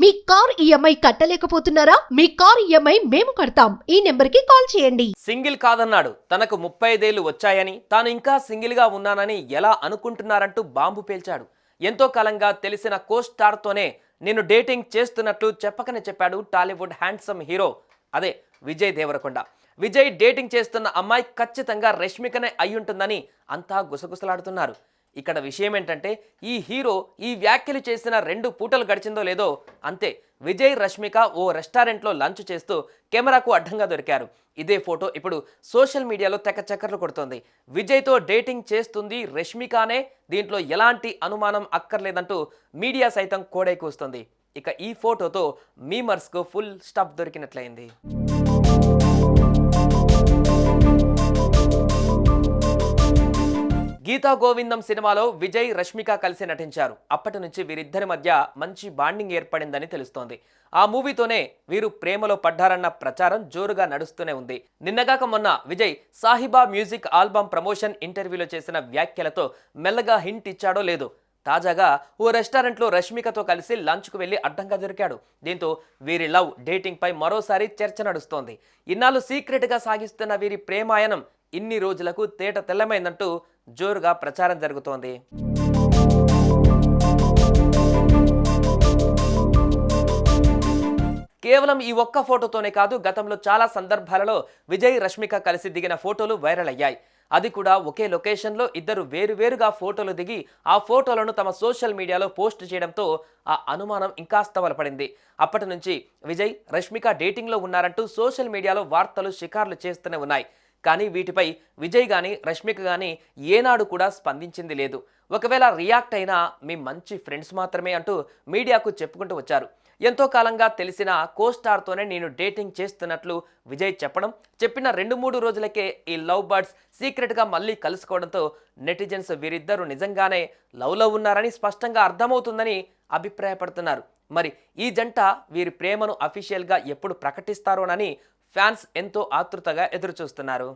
మీ car EMI కట్టలేకపోతున్నారా? మీ car EMI మేము కడతాం. ఈ నెంబర్కి కాల్ చేయండి. సింగిల్ కాదన్నాడు. తనకు ముప్పై ఐదేళ్ళు వచ్చాయని తాను ఇంకా సింగిల్గా ఉన్నానని ఎలా అనుకుంటున్నారంటూ బాంబు పేల్చాడు. ఎంతో కాలంగా తెలిసిన కో స్టార్తోనే నేను డేటింగ్ చేస్తున్నట్లు చెప్పకనే చెప్పాడు టాలీవుడ్ హ్యాండ్సమ్ హీరో. అదే విజయ్ దేవరకొండ. విజయ్ డేటింగ్ చేస్తున్న అమ్మాయి ఖచ్చితంగా రష్మికనే అయ్యుంటుందని అంతా గుసగుసలాడుతున్నారు. ఇక్కడ విషయం ఏంటంటే ఈ హీరో ఈ వ్యాఖ్యలు చేసిన రెండు పూటలు గడిచిందో లేదో అంతే. విజయ్ రష్మిక ఓ రెస్టారెంట్లో లంచ్ చేస్తూ కెమెరాకు అడ్డంగా దొరికారు. ఇదే ఫోటో ఇప్పుడు సోషల్ మీడియాలో తెక్క చక్కర్లు కొడుతోంది. విజయ్తో డేటింగ్ చేస్తుంది రష్మికానే. దీంట్లో ఎలాంటి అనుమానం అక్కర్లేదంటూ మీడియా సైతం కోడై కూస్తుంది. ఇక ఈ ఫోటోతో మీమర్స్కు ఫుల్ స్టాప్ దొరికినట్లయింది. గీతా గోవిందం సినిమాలో విజయ్ రష్మిక కలిసి నటించారు. అప్పటి నుంచి వీరిద్దరి మధ్య మంచి బాండింగ్ ఏర్పడిందని తెలుస్తోంది. ఆ మూవీతోనే వీరు ప్రేమలో పడ్డారన్న ప్రచారం జోరుగా నడుస్తూనే ఉంది. నిన్నగాక మొన్న Vijay Sahiba music album promotion ఇంటర్వ్యూలో చేసిన వ్యాఖ్యలతో మెల్లగా హింట్ ఇచ్చాడో లేదో తాజాగా ఓ రెస్టారెంట్లో రష్మికతో కలిసి లంచ్కు వెళ్ళి అడ్డంగా దొరికాడు. దీంతో వీరి లవ్ డేటింగ్ పై మరోసారి చర్చ నడుస్తోంది. ఇన్నాళ్ళు సీక్రెట్గా సాగిస్తున్న వీరి ప్రేమాయణం ఇన్ని రోజులకు తేట తెల్లమైందంటూ జోరుగా ప్రచారం జరుగుతోంది. కేవలం ఈ ఒక్క ఫోటోతోనే కాదు గతంలో చాలా సందర్భాలలో విజయ్ రష్మిక కలిసి దిగిన ఫోటోలు వైరల్ అయ్యాయి. అది కూడా ఒకే లొకేషన్లో ఇద్దరు వేరువేరుగా ఫోటోలు దిగి ఆ ఫోటోలను తమ సోషల్ మీడియాలో పోస్ట్ చేయడంతో ఆ అనుమానం ఇంకాస్త బలపడింది అప్పటి నుంచి విజయ్ రష్మిక డేటింగ్లో ఉన్నారంటూ సోషల్ మీడియాలో వార్తలు షికార్లు చేస్తూనే ఉన్నాయి. కానీ వీటిపై విజయ్ కానీ రష్మిక కానీ ఏనాడు కూడా స్పందించింది లేదు. ఒకవేళ రియాక్ట్ అయినా మీ మంచి ఫ్రెండ్స్ మాత్రమే అంటూ మీడియాకు చెప్పుకుంటూ వచ్చారు. ఎంతో కాలంగా తెలిసిన కోస్టార్తోనే నేను డేటింగ్ చేస్తున్నట్లు విజయ్ చెప్పడం చెప్పిన రెండు మూడు రోజులకే ఈ లవ్ బర్డ్స్ సీక్రెట్గా మళ్ళీ కలుసుకోవడంతో నెటిజన్స్ వీరిద్దరూ నిజంగానే లవ్లో ఉన్నారని స్పష్టంగా అర్థమవుతుందని అభిప్రాయపడుతున్నారు. మరి ఈ జంట వీరి ప్రేమను అఫీషియల్గా ఎప్పుడు ప్రకటిస్తారోనని ఫ్యాన్స్ ఎంతో ఆతృతగా ఎదురుచూస్తున్నారు.